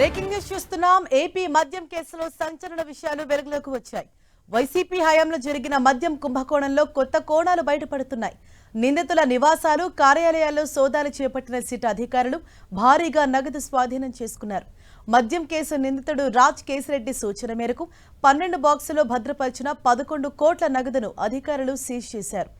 Breaking news చూస్తున్నాం. AP మద్యం కేసులో సంచలన విషయాలు వెలుగులోకి వచ్చాయి. వైసీపీ హయాంలో జరిగిన మద్యం కుంభకోణంలో కొత్త కోణాలు బయటపడుతున్నాయి. నిందితుల నివాసాలు కార్యాలయాల్లో సోదాలు చేపట్టిన సిట్ అధికారులు భారీగా నగదు స్వాధీనం చేసుకున్నారు. మద్యం కేసు నిందితుడు రాజ్ కేసిరెడ్డి సూచన మేరకు పన్నెండు బాక్సులో భద్రపరిచిన పదకొండు కోట్ల నగదును అధికారులు సీజ్ చేశారు.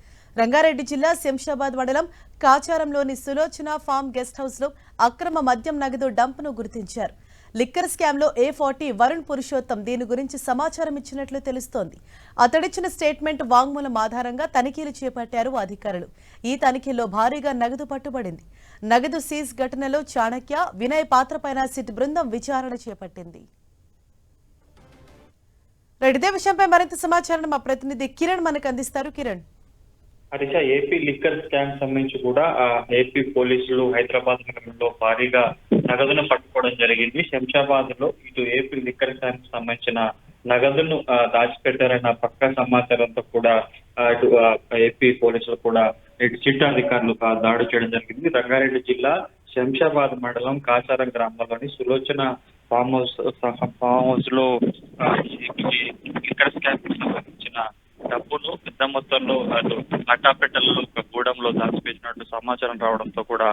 రంగారెడ్డి జిల్లా శంషాబాద్ మండలం కాచారంలోని సులోచన ఫామ్ గెస్ట్ హౌస్లో అక్రమ మద్యం నగదు డంప్ను గుర్తించారు. లిక్కర్ స్కామ్లో ఏ ఫార్టీ వరుణ్ పురుషోత్తం దీని గురించి సమాచారం ఇచ్చినట్లు తెలుస్తోంది. అతడిచ్చిన స్టేట్మెంట్ వాంగ్మూలం ఆధారంగా తనిఖీలు చేపట్టారు అధికారులు. ఈ తనిఖీల్లో భారీగా నగదు పట్టుబడింది. నగదు సీజ్ ఘటనలో చాణక్య వినయ్ పాత్రపైన సిట్ బృందం విచారణ చేపట్టింది. రెడ్డిదే విషయంపై మరింత సమాచారం మా ప్రతినిధి కిరణ్ మనకు అందిస్తారు. Kiran. Harish AP liquor scam సంబంధించి కూడా ఏపీ పోలీసులు హైదరాబాద్ నగరంలో భారీగా నగదును పట్టుకోవడం జరిగింది. శంషాబాద్లో ఇటు ఏపీ లిక్కర్ స్కామ్ సంబంధించిన నగదును ఆ, దాచిపెట్టారన్న పక్క సమాచారంతో కూడా ఇటు ఏపీ పోలీసులు కూడా ఇటు చిట్టు అధికారులు దాడి చేయడం జరిగింది. రంగారెడ్డి జిల్లా శంషాబాద్ మండలం కాచారం గ్రామంలోని సులోచన ఫామ్ హౌస్ ఫామ్ హౌస్లో ఇక్కడ స్కామ్కు సంబంధించిన డబ్బును పెద్ద మొత్తంలో అటు అట్టాపెట్టలలో ఒక గూడెంలో దాచిపెట్టినట్టు సమాచారం రావడంతో కూడా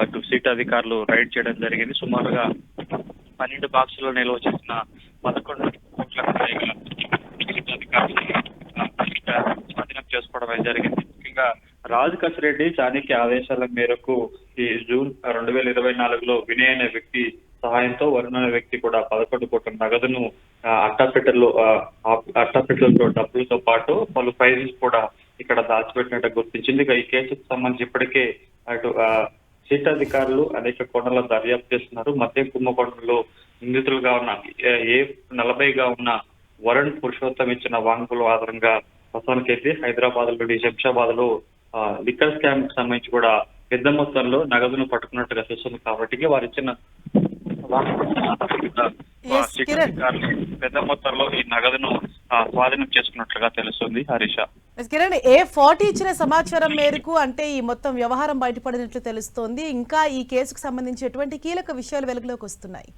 అటు సీట్ అధికారులు రైడ్ చేయడం జరిగింది. సుమారుగా పన్నెండు బాక్సులు నిల్వ చేసిన పదకొండు కోట్ల పైగా సీట్ అధికారులు స్వాధీనం చేసుకోవడం జరిగింది. ముఖ్యంగా రాజు కసిరెడ్డి చాణక్య ఆదేశాల మేరకు ఈ జూన్ రెండు వేల ఇరవై నాలుగులో వినయ్ అనే వ్యక్తి సహాయంతో వరుణ అనే వ్యక్తి కూడా పదకొండు కోట్ల నగదును ఆ, అట్టపెట్టెలతో డబ్బులతో పాటు పలు ప్రైజెస్ కూడా ఇక్కడ దాచిపెట్టినట్టు గుర్తించింది. ఇక ఈ కేసుకు సంబంధించి ఇప్పటికే అటు ఆ, అధికారులు అనేక కోణాల దర్యాప్తు చేస్తున్నారు. మధ్య కుంభకోణంలో నిందితులుగా ఉన్న ఏ- నలభైగా ఉన్న వరుణ్ పురుషోత్తం ఇచ్చిన వాంగ్మూలం ఆధారంగా ప్రస్తుతానికైతే హైదరాబాద్లోని శంషాబాద్లో ఆ, లిక్కర్ స్కామ్కి సంబంధించి కూడా పెద్ద మొత్తంలో నగదును పట్టుకున్నట్టుగా చూస్తుంది కాబట్టి వారు ఇచ్చిన పెద్ద మొత్తంలో ఈ నగదును ఆ, స్వాధీనం చేసుకున్నట్లుగా తెలుస్తుంది హరీష. కిరణ్ ఏ ఫార్టీ ఇచ్చిన సమాచారం మేరకు అంటే ఈ మొత్తం వ్యవహారం బయటపడినట్లు తెలుస్తోంది. ఇంకా ఈ కేసుకు సంబంధించి ఎటువంటి కీలక విషయాలు వెలుగులోకి వస్తున్నాయి?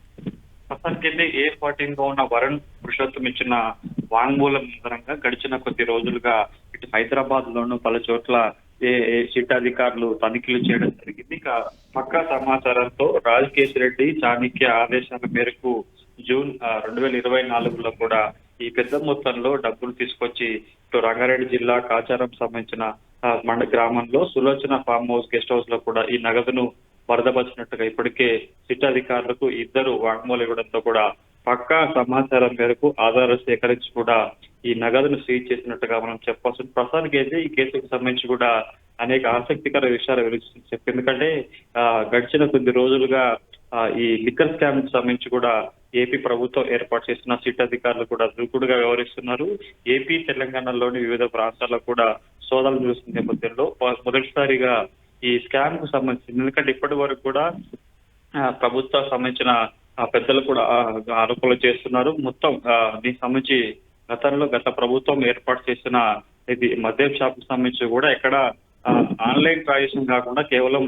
ప్రస్తుతానికైతే ఏ ఫార్టీన్గా ఉన్న వరుణ్ పురుషోత్తం ఇచ్చిన వాంగ్మూలం ఆధారంగా గడిచిన కొద్ది రోజులుగా ఇటు హైదరాబాద్ లోను పలు చోట్ల ఏ ఏ సిట్ అధికారులు తనిఖీలు చేయడం జరిగింది. ఇక పక్కా సమాచారంతో రాజకేష్ రెడ్డి చాణిక్య ఆదేశాల మేరకు జూన్ రెండు వేల ఇరవై నాలుగులో కూడా ఈ పెద్ద మొత్తంలో డబ్బులు తీసుకొచ్చి ఇటు రంగారెడ్డి జిల్లా కాచారం సంబంధించిన మండ గ్రామంలో సులోచన ఫామ్ హౌస్ గెస్ట్ హౌస్లో కూడా ఈ నగదును వరదపరిచినట్టుగా ఇప్పటికే సిట్ అధికారులకు ఇద్దరు వాగ్మూలు ఇవ్వడంతో కూడా పక్కా సమాచారం మేరకు ఆధారాలు సేకరించి కూడా ఈ నగదును సీజ్ చేసినట్టుగా మనం చెప్పాల్సి ప్రస్తుతానికి అయితే ఈ కేసుకు సంబంధించి కూడా అనేక ఆసక్తికర విషయాలు చెప్పి ఎందుకంటే ఆ, గడిచిన కొద్ది రోజులుగా ఆ, ఈ లిక్కర్ స్కామ్ సంబంధించి కూడా ఏపీ ప్రభుత్వం ఏర్పాటు చేసిన సిట్ అధికారులు కూడా దూకుడుగా వ్యవహరిస్తున్నారు. ఏపీ తెలంగాణలోని వివిధ ప్రాంతాల్లో కూడా సోదాలు చూసిన నేపథ్యంలో మొదటిసారిగా ఈ స్కామ్కు సంబంధించి ఎందుకంటే ఇప్పటి వరకు కూడా ప్రభుత్వం ప్రభుత్వ సంబంధించిన పెద్దలు కూడా ఆరోపణలు చేస్తున్నారు. మొత్తం ఆ, దీనికి సంబంధించి గతంలో గత ప్రభుత్వం ఏర్పాటు చేసిన ఇది మద్యం షాప్కు సంబంధించి కూడా ఎక్కడ ఆన్లైన్ ట్రాన్సాక్షన్ కాకుండా కేవలం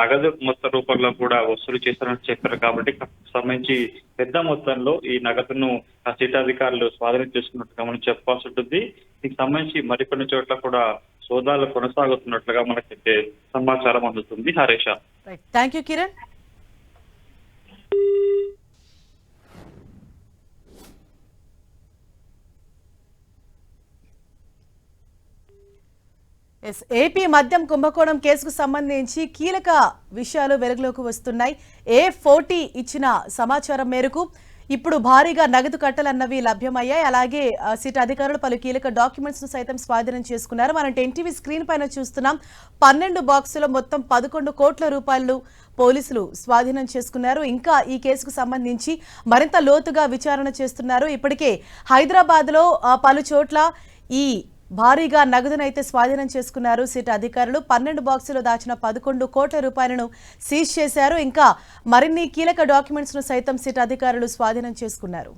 నగదు మొత్త రూపంలో కూడా వసూలు చేస్తారని చెప్పారు కాబట్టి సంబంధించి పెద్ద మొత్తంలో ఈ నగదును ఆ అధికారులు స్వాధీనం చేసుకున్నట్టుగా మనం చెప్పాల్సి ఉంటుంది. దీనికి సంబంధించి మరికొన్ని చోట్ల కూడా సోదాలు కొనసాగుతున్నట్లుగా మనకి సమాచారం అందుతుంది. Harish thank you Kiran AP మద్యం కుంభకోణం కేసుకు సంబంధించి కీలక విషయాలు వెలుగులోకి వస్తున్నాయి. ఏ ఫోర్టీ ఇచ్చిన సమాచారం మేరకు ఇప్పుడు భారీగా నగదు కట్టలన్నవి లభ్యమయ్యాయి. అలాగే సిటీ సిట్ అధికారులు పలు కీలక డాక్యుమెంట్స్ను సైతం స్వాధీనం చేసుకున్నారు. మనం ఎన్టీవీ స్క్రీన్ పైన చూస్తున్నాం. పన్నెండు బాక్సులో మొత్తం పదకొండు కోట్ల రూపాయలు పోలీసులు స్వాధీనం చేసుకున్నారు. ఇంకా ఈ కేసుకు సంబంధించి మరింత లోతుగా విచారణ చేస్తున్నారు. ఇప్పటికే హైదరాబాద్లో పలు చోట్ల ఈ భారీగా నగదునైతే స్వాధీనం చేసుకున్నారు. సిట్ అధికారులు పన్నెండు బాక్సులు దాచిన పదకొండు కోట్ల రూపాయలను సీజ్ చేశారు. ఇంకా మరిన్ని కీలక డాక్యుమెంట్స్ను సైతం సిట్ అధికారులు స్వాధీనం చేసుకున్నారు.